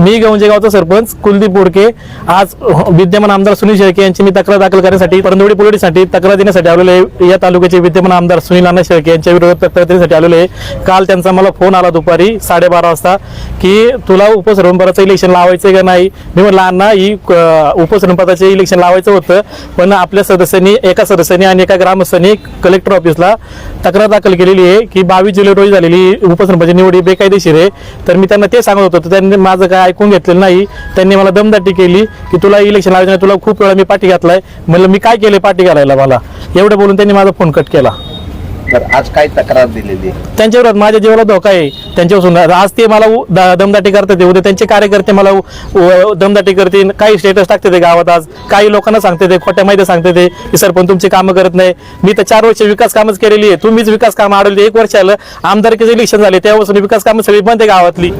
मी गवंजेगावचा सरपंच कुलदीप बोडके. आज हो, विद्यमान आमदार सुनील शेळके यांची मी तक्रार दाखल करण्यासाठी परंदवडी पोलिससाठी तक्रार देण्यासाठी आलेलो आहे. या तालुक्याचे विद्यमान आमदार सुनील अण्णा शेळके यांच्या विरोधात तक्रार देण्यासाठी आलेलो आहे. काल त्यांचा मला फोन आला दुपारी साडेबारा वाजता की तुला उपसरपंचाचं इलेक्शन लावायचं का नाही? मी म्हटलं अण्णा ही अं, उपसरपंचाचे इलेक्शन लावायचं होतं पण आपल्या सदस्यांनी एका सदस्याने आणि एका ग्रामस्थांनी कलेक्टर ऑफिसला तक्रार दाखल केलेली आहे की बावीस जुलै रोजी झालेली उपसरपंच निवड ही बेकायदेशीर आहे. तर मी त्यांना ते सांगत होतो त्यांनी माझं काय ऐकून घेतलेलं नाही. त्यांनी मला दमदाटी केली की तुला इलेक्शन नाही तुला खूप वेळा मी पाठी घातलाय. म्हणलं मी काय केले पाठी घालायला मला? एवढं बोलून त्यांनी माझा फोन कट केला. तर आज काय तक्रार दिलेली? आहे? त्यांच्या विरोधात माझ्या जीवाला धोका आहे. त्यांच्यापासून आज ते मला द- दमदाटी करतात उद्या त्यांचे कार्यकर्ते मला उ- उ- दमदाटी करतील. काही स्टेटस टाकते ते गावात आज. काही लोकांना सांगते ते खोट्या माहिती सांगते ते की सरपंच तुमची कामं करत नाही. मी तर चार वर्ष विकास कामच केलेली आहे. तुम्हीच विकास कामं अडवली एक वर्ष आलं आमदारकीचं इलेक्शन झाले. तेव्हापासून विकास कामं सगळी बंद आहे गावातली.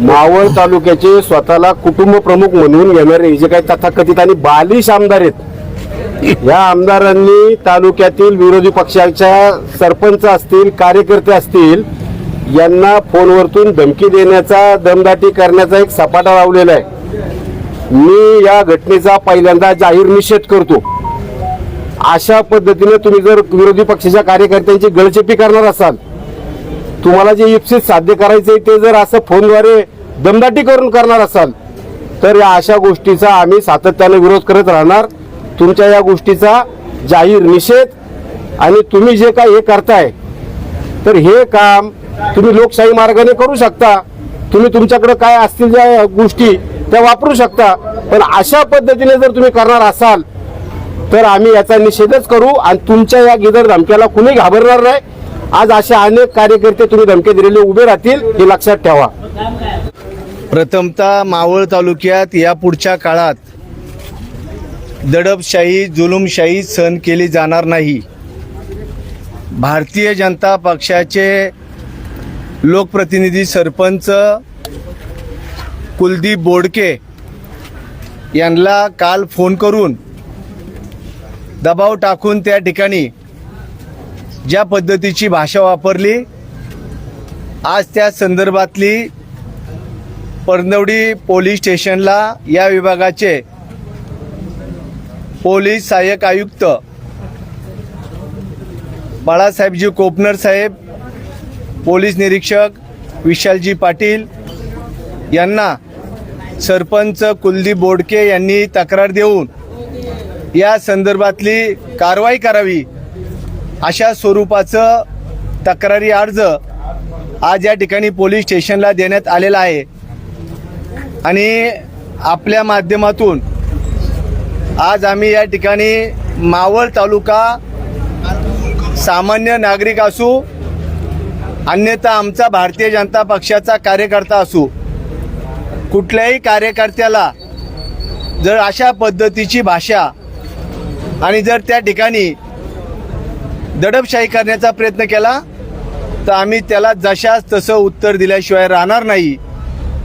मावळ तालुक्याचे स्वतःला कुटुंब प्रमुख म्हणून घेणारे जे काही तथाकथित आणि बालिश आमदार आहेत या आमदारांनी तालुक्यातील विरोधी पक्षाच्या सरपंच असतील कार्यकर्ते असतील यांना फोनवरतून धमकी देण्याचा दमदाटी करण्याचा एक सपाटा लावलेला आहे. मी या घटनेचा पहिल्यांदा जाहीर निषेध करतो. अशा पद्धतीने तुम्ही जर विरोधी पक्षाच्या कार्यकर्त्यांची गळचेपी करणार असाल तुम्हाला जे इप्सित साध्य करायचं आहे ते जर असं फोनद्वारे दमदाटी करून करणार असाल तर या अशा गोष्टीचा आम्ही सातत्याने विरोध करत राहणार. तुमच्या या गोष्टीचा जाहीर निषेध आणि तुम्ही जे काय हे करताय तर हे काम तुम्ही लोकशाही मार्गाने करू शकता. तुम्ही तुमच्याकडे काय असतील ज्या गोष्टी त्या वापरू शकता. पण अशा पद्धतीने जर तुम्ही करणार असाल तर आम्ही याचा निषेधच करू आणि तुमच्या या गिदर धमक्याला कुणी घाबरणार नाही. आज असे अनेक कार्यकर्ते तुम्ही धमके दिलेले उभे राहतील हे लक्षात ठेवा. प्रथमतः मावळ तालुक्यात या पुढच्या काळात दडपशाही जुलुमशाही सहन केली जाणार नाही. भारतीय जनता पक्षाचे लोकप्रतिनिधी सरपंच कुलदीप बोडके यांना काल फोन करून दबाव टाकून त्या ठिकाणी ज्या पद्धतीची भाषा वापरली आज त्या संदर्भातली परनवडी पोलीस स्टेशनला या विभागाचे पोलीस सहाय्यक आयुक्त बाळासाहेबजी कोपनर साहेब पोलीस निरीक्षक विशालजी पाटील यांना सरपंच कुलदीप बोडके यांनी तक्रार देऊन या संदर्भातली कारवाई करावी. अशा स्वरूपाचं तक्रारी अर्ज आज या ठिकाणी पोलीस स्टेशनला देण्यात आलेला आहे. आणि आपल्या माध्यमातून आज आम्ही या ठिकाणी मावळ तालुका सामान्य नागरिक असू अन्यथा आमचा भारतीय जनता पक्षाचा कार्यकर्ता असू कुठल्याही कार्यकर्त्याला जर अशा पद्धतीची भाषा आणि जर त्या ठिकाणी दडपशाही करण्याचा प्रयत्न केला तर आम्ही त्याला जशास तसं उत्तर दिल्याशिवाय राहणार नाही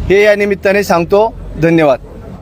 हे या निमित्ताने सांगतो. धन्यवाद.